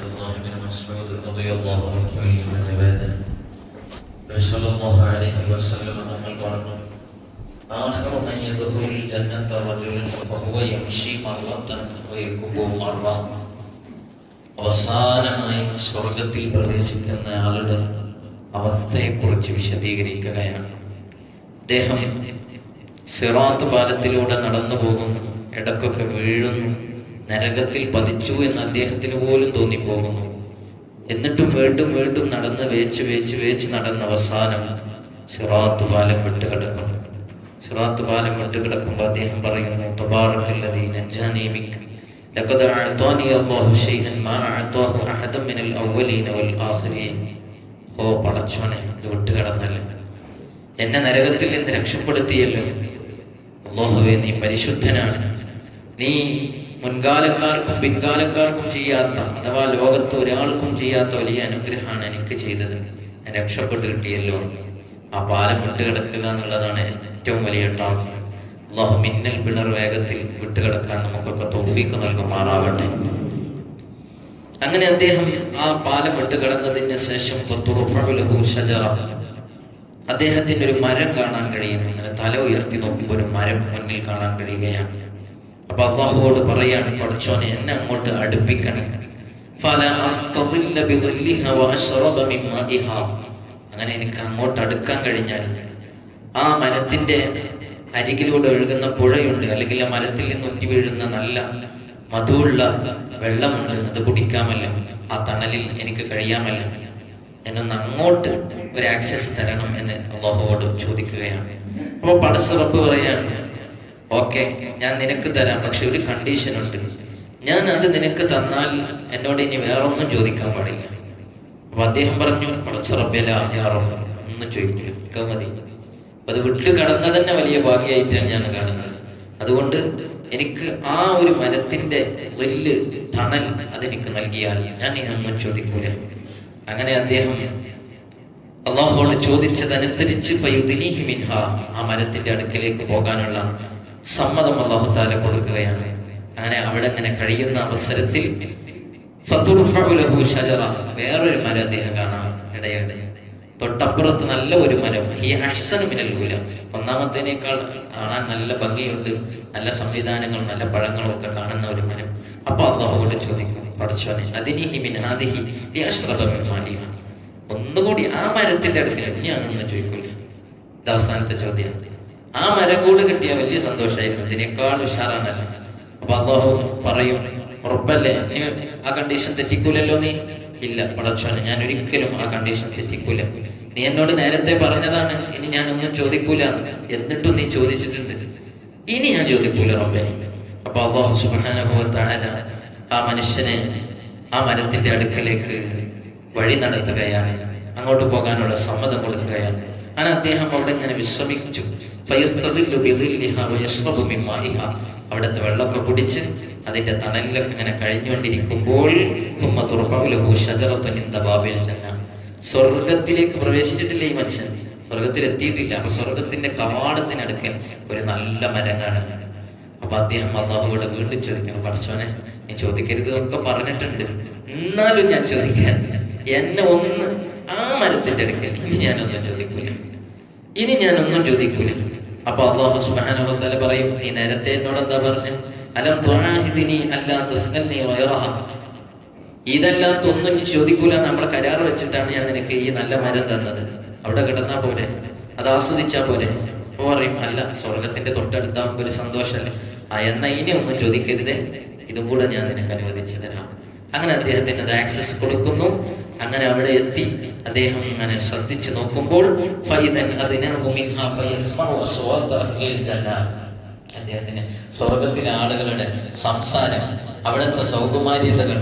عبد الله بن مسعود رضي الله عنه നിവേദനം صلى الله عليه وسلم നമ്മൾ പറഞ്ഞു آخر من يدخل الجنة رجل فهو يمشي مرة ويكب مرة അവസാനമായി സ്വർഗത്തിൽ പ്രവേശിക്കുന്ന ആളുടെ അവസ്ഥയെക്കുറിച്ച് വിശദീകരിക്കുകയാണ് അദ്ദേഹം സിറാത്ത് പാലത്തിലൂടെ നടന്നു പോകുന്നു ഇടക്കൊക്കെ വീഴുന്നു നരകത്തിൽ പതിച്ചു എന്ന് അദ്ദേഹത്തിന് പോലും തോന്നിപ്പോകുന്നു. എന്നിട്ടും വീണ്ടും വീണ്ടും നടന്ന് വേച്ച് വേച്ച് വേച്ച് നടന്ന അവസാനം സിറാത്ത് പാലം വിട്ട് കിടക്കുന്നു. സിറാത്ത് പാലം വിട്ട് കിടക്കുമ്പോൾ അദ്ദേഹം പറയുന്നു എന്നെ നരകത്തിൽ നിന്ന് രക്ഷപ്പെടുത്തിയല്ലോ. അള്ളാഹുവേ നീ പരിശുദ്ധനാണ്. നീ മുൻകാലക്കാർക്കും പിൻകാലക്കാർക്കും ചെയ്യാത്ത അഥവാ ലോകത്ത് ഒരാൾക്കും ചെയ്യാത്ത വലിയ അനുഗ്രഹമാണ് എനിക്ക് ചെയ്തത്. രക്ഷപ്പെട്ട് കിട്ടിയല്ലോ ആ പാലം വിട്ടുകിടക്കുക എന്നുള്ളതാണ് ഏറ്റവും വലിയ ടാസ്ക് അള്ളാഹു മിന്നൽ പിണർ വേഗത്തിൽ വിട്ടുകിടക്കാൻ നമുക്കൊക്കെ തോഫീക്ക് നൽകുമാറാവട്ടെ അങ്ങനെ അദ്ദേഹം ആ പാലം വിട്ടുകിടന്നതിന് ശേഷം ഷജറ അദ്ദേഹത്തിന് ഒരു മരം കാണാൻ കഴിയും. അങ്ങനെ തല ഉയർത്തി നോക്കുമ്പോൾ ഒരു മരം മുന്നിൽ കാണാൻ കഴിയുകയാണ്. അപ്പൊ അള്ളാഹുവോട് പറയാണ് പഠിച്ചോനെ എന്നെ അങ്ങോട്ട് അടുപ്പിക്കണേ. അങ്ങനെ എനിക്ക് അങ്ങോട്ട് അടുക്കാൻ കഴിഞ്ഞാൽ ആ മരത്തിന്റെ അരികിലൂടെ ഒഴുകുന്ന പുഴയുണ്ട് അല്ലെങ്കിൽ ആ മരത്തിൽ നിന്ന് ഉറ്റി വീഴുന്ന നല്ല മധുവുള്ള വെള്ളമുണ്ട് അത് കുടിക്കാമല്ല. ആ തണലിൽ എനിക്ക് കഴിയാമല്ല. എന്നൊന്ന് അങ്ങോട്ട് ഒരു ആക്സസ് തരണം എന്ന് അള്ളാഹുവോട് ചോദിക്കുകയാണ്. അപ്പോൾ പടസുറപ്പ് പറയാണ് ഓക്കെ ഞാൻ നിനക്ക് തരാം പക്ഷെ ഒരു കണ്ടീഷൻ ഉണ്ട്. ഞാൻ അത് നിനക്ക് തന്നാൽ എന്നോട് ഇനി വേറെ ഒന്നും ചോദിക്കാൻ പാടില്ല. അപ്പൊ അദ്ദേഹം പറഞ്ഞു ഞാറൊന്നും ഒന്നും ഒക്കെ മതി. അത് വിട്ട് കടന്ന തന്നെ വലിയ ഭാഗ്യമായിട്ടാണ് ഞാൻ കാണുന്നത്. അതുകൊണ്ട് എനിക്ക് ആ ഒരു മരത്തിന്റെ വലിയ തണൽ അതെനിക്ക് നൽകിയാൽ ഞാൻ ഇനി ഒന്നും ചോദിക്കൂല. അങ്ങനെ അദ്ദേഹം അള്ളാഹുവോട് ചോദിച്ചതനുസരിച്ച് ആ മരത്തിന്റെ അടുക്കലേക്ക് പോകാനുള്ള സമ്മതം അള്ളാഹു താല കൊടുക്കുകയാണ്. അങ്ങനെ അവിടെ അങ്ങനെ കഴിയുന്ന അവസരത്തിൽ വേറൊരു മരം അദ്ദേഹം കാണാൻ ഇടയുണ്ട് തൊട്ടപ്പുറത്ത് നല്ല ഒരു മരം. ഈ അഷ്സന് മിനൽകൂല ഒന്നാമത്തേനേക്കാൾ കാണാൻ നല്ല ഭംഗിയുണ്ട്. നല്ല സംവിധാനങ്ങളും നല്ല പഴങ്ങളും ഒക്കെ കാണുന്ന ഒരു മരം. അപ്പൊ അള്ളാഹുവോട് ചോദിക്കും പഠിച്ചോനെ അതിനിഹി മിൻ ഹാദിഹി ലിഅശ്റബ മിൻ ഒന്നുകൂടി ആ മരത്തിന്റെ അടുത്ത് എങ്ങനെയാണെന്ന് ചോദിക്കൂല? അവസാനത്തെ ചോദ്യം. ആ കൂടെ കിട്ടിയ വലിയ സന്തോഷമായിരുന്നു ഇതിനേക്കാൾ ഉഷാറാണല്ലോ അപ്പൊ അള്ളാഹു പറയും ഉറപ്പല്ലേ? നീ ആ കണ്ടീഷൻ തെറ്റിക്കൂലല്ലോ നീ? ഇല്ല പടച്ചോനെ ഞാൻ ഒരിക്കലും ആ കണ്ടീഷൻ തെറ്റിക്കൂല. നീ എന്നോട് നേരത്തെ പറഞ്ഞതാണ് ഇനി ഞാൻ ഒന്നും ചോദിക്കൂല. എന്നിട്ടും നീ ചോദിച്ചിട്ടുണ്ട്. ഇനി ഞാൻ ചോദിക്കൂല റബ്ബേ. അപ്പൊ അള്ളാഹു വ ആ മനുഷ്യനെ ആ മരത്തിന്റെ അടുക്കലേക്ക് വഴി നടത്തുകയാണ്. അങ്ങോട്ട് പോകാനുള്ള സമ്മതം കൊടുക്കുകയാണ്. അങ്ങനെ അദ്ദേഹം അവിടെ ഇങ്ങനെ വിശ്രമിച്ചു. അവിടുത്തെ വെള്ളമൊക്കെ കുടിച്ച് അതിന്റെ തണലിലൊക്കെ ഇങ്ങനെ കഴിഞ്ഞുകൊണ്ടിരിക്കുമ്പോൾ സ്വർഗത്തിലേക്ക് പ്രവേശിച്ചിട്ടില്ല ഈ മനുഷ്യൻ. സ്വർഗത്തിൽ എത്തിയിട്ടില്ല അപ്പൊ സ്വർഗത്തിന്റെ കവാടത്തിനടുക്കൽ ഒരു നല്ല മരം കാണുക അപ്പൊ അദ്ദേഹം അള്ളാഹുവിടെ വീണ്ടും ചോദിക്കണം പഠിച്ചോനെ നീ ചോദിക്കരുത് ഒക്കെ പറഞ്ഞിട്ടുണ്ട്. എന്നാലും ഞാൻ ചോദിക്കാൻ എന്നെ ഒന്ന് ആ മരത്തിന്റെ അടുക്കൽ ഇനി ഞാനൊന്നും ചോദിക്കൂല. ഇനി ഞാനൊന്നും ചോദിക്കൂല. അപ്പൊ അള്ളാഹു സുബ്ഹാനഹു തആല പറയും നീ നേരത്തെ എന്നോട് എന്താ പറഞ്ഞു? അലം തുആഹിദിനി അല്ലാ തസ്അൽനി ഗൈറഹ ഇതല്ലാത്ത ഒന്നും നീ ചോദിക്കൂല. നമ്മൾ കരാർ വെച്ചിട്ടാണ് ഞാൻ നിനക്ക് ഈ നല്ല മരം തന്നത്. അവിടെ കിടന്നാ പോരെ? അത് ആസ്വദിച്ചാ പോരെ? അപ്പൊ പറയും അല്ല സ്വർഗത്തിന്റെ തൊട്ടടുത്താകുമ്പോ ഒരു സന്തോഷമല്ലേ ആ എന്നാ ഇനി ഒന്നും ചോദിക്കരുതേ. ഇതും കൂടെ ഞാൻ നിനക്ക് അനുവദിച്ചു തരാം. അങ്ങനെ അദ്ദേഹത്തിന് അത് ആക്സസ് കൊടുക്കുന്നു. അങ്ങനെ അവിടെ എത്തി. അദ്ദേഹം ഇങ്ങനെ ശ്രദ്ധിച്ചു നോക്കുമ്പോൾ അദ്ദേഹത്തിന് സ്വർഗത്തിലെ ആളുകളുടെ സംസാരം അവിടുത്തെ സൗകുമാര്യതകൾ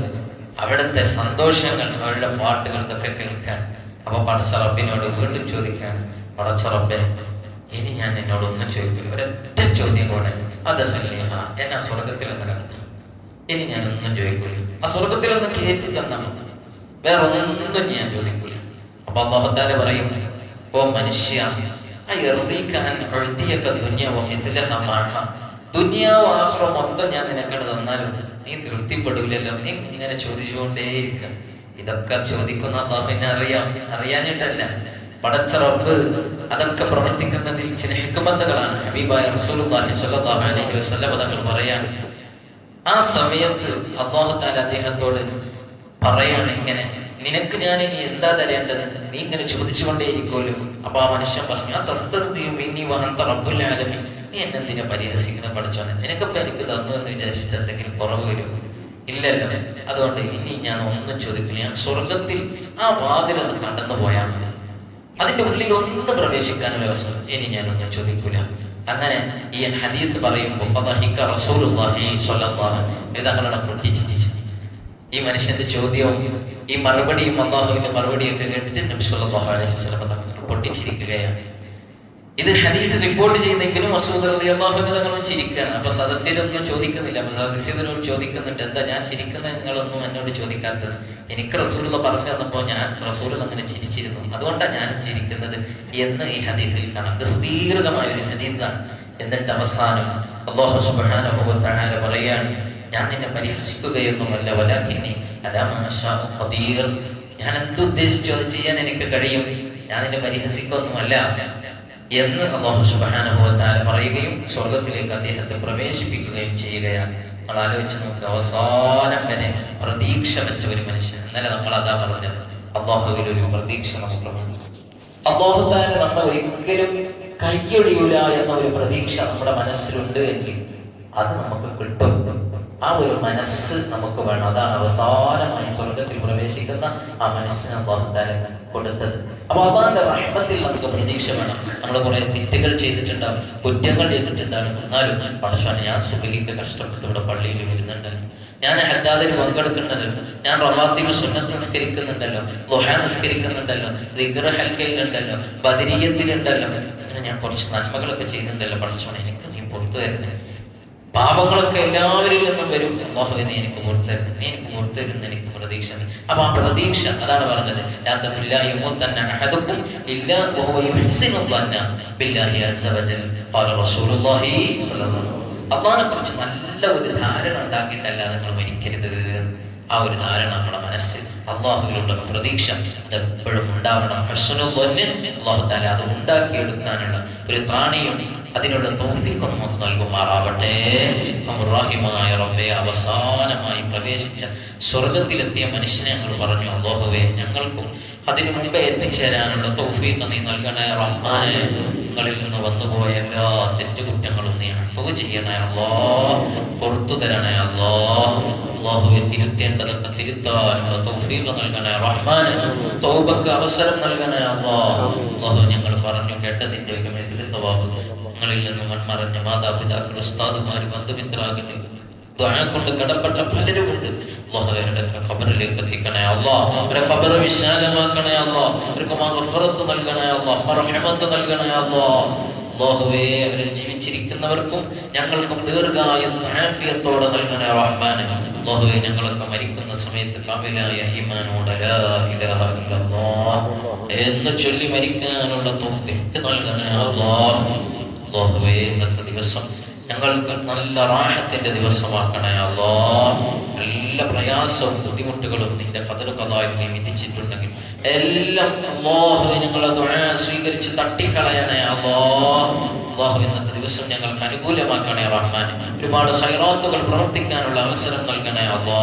അവിടുത്തെ സന്തോഷങ്ങൾ അവരുടെ പാട്ടുകൾ ഇതൊക്കെ കേൾക്കാൻ. അപ്പൊ പടച്ചറപ്പിനോട് വീണ്ടും ചോദിക്കാണ് പടച്ചറബെ ഇനി ഞാൻ എന്നോടൊന്നും ചോദിക്കില്ല. ഒരൊറ്റ ചോദ്യം കൂടെ അത് എന്നെ സ്വർഗത്തിൽ ഒന്ന് കടത്തണം ഇനി ഞാൻ ഒന്നും ചോദിക്കൂല. ആ സ്വർഗത്തിൽ ഒന്ന് കയറ്റി തന്നാൽ മതി. വേറെ ഒന്നും ഞാൻ ചോദിക്കൂല. അപ്പൊ അള്ളാഹുത്താല പറയും ഓ മനുഷ്യ ദുന്യാവോ? ആഹ്റം മൊത്തം ഞാൻ നിനക്കണ് തന്നാലും നീ തൃപ്തിപ്പെടില്ലല്ലോ തൃപ്തിപ്പെടൂലല്ലോ. നീ ഇങ്ങനെ ചോദിച്ചുകൊണ്ടേയിരിക്കുക ഇതൊക്കെ ചോദിക്കുന്ന അള്ളാഹുവിനെ അറിയാം. അറിയാഞ്ഞിട്ടല്ല. പടച്ച റബ്ബ് അതൊക്കെ പ്രവർത്തിക്കുന്നതിൽ ചില ഹിക്മത്തുകളാണ്. ഹബീബായ റസൂലുള്ളാഹി സ്വല്ലല്ലാഹു അലൈഹി വസല്ലം തങ്ങൾ പറയാണ് ആ സമയത്ത് അള്ളാഹു താല അദ്ദേഹത്തോട് പറയാണ് ഇങ്ങനെ നിനക്ക് ഞാൻ ഇനി എന്താ തരേണ്ടത്? നീ ഇങ്ങനെ ചോദിച്ചുകൊണ്ടേയിരിക്കുമല്ലോ അപ്പൊ ആ മനുഷ്യൻ പറഞ്ഞു ആ തസ്തൃതിയും ഇനി വഹന്ത തറപ്പില്ലാലും നീ എന്നെന്തിനെ പരിഹസിക്കുന്ന പഠിച്ചോനെ നിനക്കിപ്പോ എനിക്ക് തന്നു എന്ന് വിചാരിച്ചിട്ട് എന്തെങ്കിലും കുറവ് വരും ഇല്ലല്ലോ. അതുകൊണ്ട് ഇനി ഞാൻ ഒന്നും ചോദിക്കില്ല. ഞാൻ സ്വർഗത്തിൽ ആ വാതിലൊന്ന് കടന്നു പോയാൽ മതി. അതിന്റെ ഉള്ളിൽ ഒന്ന് പ്രവേശിക്കാനൊരു അവസരം ഇനി ഞാനൊന്നും ചോദിക്കൂല. അങ്ങനെ ഈ ഹദീത്ത് പറയുമ്പോൾ തങ്ങളുടെ പൊട്ടിച്ചിരിച്ചു. ഈ മനുഷ്യന്റെ ചോദ്യവും ഈ മറുപടിയും അള്ളാഹുവിന്റെ മറുപടിയൊക്കെ കേട്ടിട്ട് നബി സല്ലല്ലാഹു അലൈഹി തങ്ങൾ പൊട്ടിച്ചിരിക്കുകയാണ്. ഇത് ഹദീസ് റിപ്പോർട്ട് ചെയ്ത ഇബ്നു മസൂദ് തങ്ങളും ചിരിക്കുകയാണ്. അപ്പൊ സദസ്യരൊന്നും ചോദിക്കുന്നില്ല. അപ്പൊ സദസ്യരോട് ചോദിക്കുന്നുണ്ട് എന്താ ഞാൻ ചിരിക്കുന്ന നിങ്ങളൊന്നും എന്നോട് ചോദിക്കാത്തത്. എനിക്ക് റസൂലുള്ള പറഞ്ഞു തന്നപ്പോൾ ഞാൻ റസൂൽ അങ്ങനെ ചിരിച്ചിരുന്നു. അതുകൊണ്ടാണ് ഞാൻ ചിരിക്കുന്നത് എന്ന് ഈ ഹദീസിൽ കാണാം. ഇത് സുദീർഘമായ ഒരു ഹദീസാണ്. എന്നിട്ട് അവസാനം അള്ളാഹു തആല പറയാണ് ഞാൻ നിന്നെ പരിഹസിക്കുകയൊന്നുമല്ല. വലാഖിന്നി ഖദീർ. ഞാൻ എന്തുദ്ദേശിച്ചു അത് ചെയ്യാൻ എനിക്ക് കഴിയും. ഞാൻ നിന്നെ പരിഹസിക്കൊന്നുമല്ല എന്ന് അള്ളാഹു സുബാനുഭവത്താൽ പറയുകയും സ്വർഗത്തിലേക്ക് അദ്ദേഹത്തെ പ്രവേശിപ്പിക്കുകയും ചെയ്യുകയാണ്. നമ്മൾ ആലോചിച്ച് നോക്കുക അവസാനം വരെ പ്രതീക്ഷ വെച്ച ഒരു മനുഷ്യൻ. ഇന്നലെ നമ്മൾ അതാ പറഞ്ഞത്. അള്ളാഹുവിൽ ഒരു പ്രതീക്ഷ നമുക്കുണ്ട്. അള്ളാഹു നമ്മൾ ഒരിക്കലും കയ്യൊഴിയൂല എന്ന ഒരു പ്രതീക്ഷ നമ്മുടെ മനസ്സിലുണ്ട് എങ്കിൽ അത് നമുക്ക് കിട്ടും. ആ ഒരു മനസ്സ് നമുക്ക് വേണം. അതാണ് അവസാനമായി സ്വർഗത്തിൽ പ്രവേശിക്കുന്ന ആ മനസ്സിന് അള്ളാഹുത്താല കൊടുത്തത്. അപ്പൊ അള്ളാന്റെ റഹ്മത്തിൽ നമുക്ക് പ്രതീക്ഷ വേണം. നമ്മൾ കുറെ തെറ്റുകൾ ചെയ്തിട്ടുണ്ടാവും കുറ്റങ്ങൾ ചെയ്തിട്ടുണ്ടാവും. എന്നാലും പടശാണ് ഞാൻ സുബഹിക്ക് കഷ്ടപ്പെട്ട് ഇവിടെ പള്ളിയിൽ വരുന്നുണ്ടല്ലോ ഞാൻ ഹദ്ദാദിൽ പങ്കെടുക്കുന്നുണ്ടല്ലോ ഞാൻ റവാത്തിബ് സുന്നത്ത് നിസ്കരിക്കുന്നുണ്ടല്ലോ ലുഹ നിസ്കരിക്കുന്നുണ്ടല്ലോ ദിഗ്ര ഹൽക്കയിലുണ്ടല്ലോ ബദരീയത്തിലുണ്ടല്ലോ. അങ്ങനെ ഞാൻ കുറച്ച് നന്മകളൊക്കെ ചെയ്യുന്നുണ്ടല്ലോ പഠിച്ചോണം എനിക്ക് നീ പുറത്തു തരുന്നേ പാപങ്ങളൊക്കെ എല്ലാവരിൽ നിന്നും വരും. അള്ളാഹുവെ നീ എനിക്ക് മുർത്തരുന്നു. നീ എനിക്ക് മുർത്തരുന്ന് എനിക്ക് പ്രതീക്ഷ അപ്പൊ ആ പ്രതീക്ഷ അതാണ് പറഞ്ഞത്. അള്ളാഹിനെ കുറിച്ച് നല്ല ഒരു ധാരണ ഉണ്ടാക്കിയിട്ടല്ല നിങ്ങൾ മരിക്കരുത്. ആ ഒരു ധാരണ നമ്മുടെ മനസ്സിൽ അള്ളാഹുവിലുള്ള പ്രതീക്ഷ അത് എപ്പോഴും ഉണ്ടാവണം അള്ളാഹു താല അത് ഉണ്ടാക്കിയെടുക്കാനുള്ള ഒരു ത്രാണിയും അതിനുള്ള തൗഫീഖ് നമുക്ക് നൽകുമാറാവട്ടെ. അമുറാഹിമായ റബ്ബെ അവസാനമായി പ്രവേശിച്ച സ്വർഗത്തിലെത്തിയ മനുഷ്യനെ ഞങ്ങൾ പറഞ്ഞു അല്ലാഹുവേ ഞങ്ങൾക്കും അതിനു മുമ്പേ എത്തിച്ചേരാനുള്ള തൗഫീഖ് നീ നൽകണേ റഹ്മാനെ. ഞങ്ങളിൽ നിന്ന് വന്നുപോയ എല്ലാ തെറ്റുകുറ്റങ്ങളും നീ അഫവ് ചെയ്യണേ അല്ലോ പുറത്തു തരണേ അല്ലോ അള്ളാഹുവെ തിരുത്തേണ്ടതൊക്കെ തിരുത്താനുള്ള തൗഫീഖ് നൽകണേ റഹ്മാനെ തൗബക്ക് അവസരം നൽകണേ അല്ലോ അള്ളാഹു ഞങ്ങൾ പറഞ്ഞു കേട്ടതിന്റെ ഒക്കെ മെസ്സിലെ സ്വഭാവം ഞങ്ങളിൽ നിന്ന് മൺമറഞ്ഞ മാതാപിതാക്കൾ ഉസ്താദുമാർ ബന്ധുമിത്രാകുന്നു കൊണ്ട് കടപ്പെട്ട പലരുമുണ്ട്. അള്ളാഹുവരുടെ ഖബറിലേക്ക് എത്തിക്കണേ അള്ളാഹ് അവരെ ഖബർ വിശാലമാക്കണേ അല്ലോ അവർക്ക് മഗ്ഫിറത്ത് നൽകണേ അല്ലോ റഹ്മത്ത് നൽകണേ അള്ളാഹ് അള്ളാഹുവേ അവരിൽ ജീവിച്ചിരിക്കുന്നവർക്കും ഞങ്ങൾക്കും ദീർഘായുസ് ആഫിയത്തോടെ നൽകണേ റഹ്മാനെ അള്ളാഹുവെ ഞങ്ങളൊക്കെ മരിക്കുന്ന സമയത്ത് കാമിലായ ഹിമാനോട് എന്ന് ചൊല്ലി മരിക്കാനുള്ള തോഫിക്ക് നൽകണേ അള്ളാഹ് അള്ളാഹുവേ ഇന്നത്തെ ദിവസം ഞങ്ങൾക്ക് നല്ല റാഹത്തിന്റെ ദിവസമാക്കണേ അള്ളാഹ് എല്ലാ പ്രയാസവും ബുദ്ധിമുട്ടുകളും നിന്റെ കതിർ കഥായി വിധിച്ചിട്ടുണ്ടെങ്കിൽ എല്ലാം അള്ളാഹുവെ ഞങ്ങളെ ദുആ സ്വീകരിച്ച് തട്ടിക്കളയണേ അല്ലോ അള്ളാഹു ഇന്നത്തെ ദിവസം ഞങ്ങൾക്ക് അനുകൂലമാക്കണേ റഹ്മാൻ ഒരുപാട് ഹൈറാത്തുകൾ പ്രവർത്തിക്കാനുള്ള അവസരം നൽകണേ അല്ലോ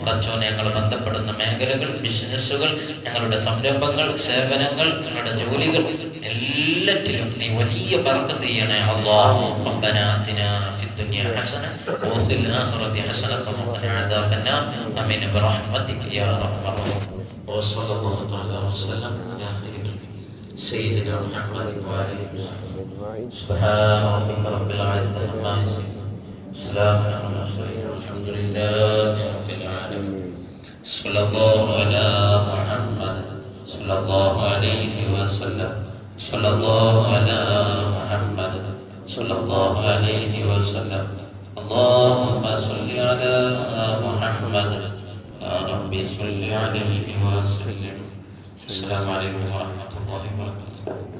പടച്ചോ ഞങ്ങൾ ബന്ധപ്പെടുന്ന മേഖലകൾ ബിസിനസ്സുകൾ ഞങ്ങളുടെ സംരംഭങ്ങൾ സേവനങ്ങൾ ഞങ്ങളുടെ ജോലികൾ എല്ലാറ്റിലും നീ വലിയ ബർക്കത്ത് ചെയ്യണേ അല്ലാഹ് ربنا آتنا في الدنيا حسنة وفي الآخرة حسنة وقنا عذاب النار آمين برحمتك يا رب الراحمين وصلى الله تعالى وسلم على خير سيدنا محمد وآله وصحبه. سبحان ربك رب العزة عما يصفون. سلام على المرسلين والحمد لله رب العالمين. صلى الله على محمد. صلى الله عليه وسلم. صلى الله على محمد. صلى الله عليه وسلم. اللهم صل على محمد. يا ربي صل عليه وسلم. السلام عليكم ورحمة الله وبركاته.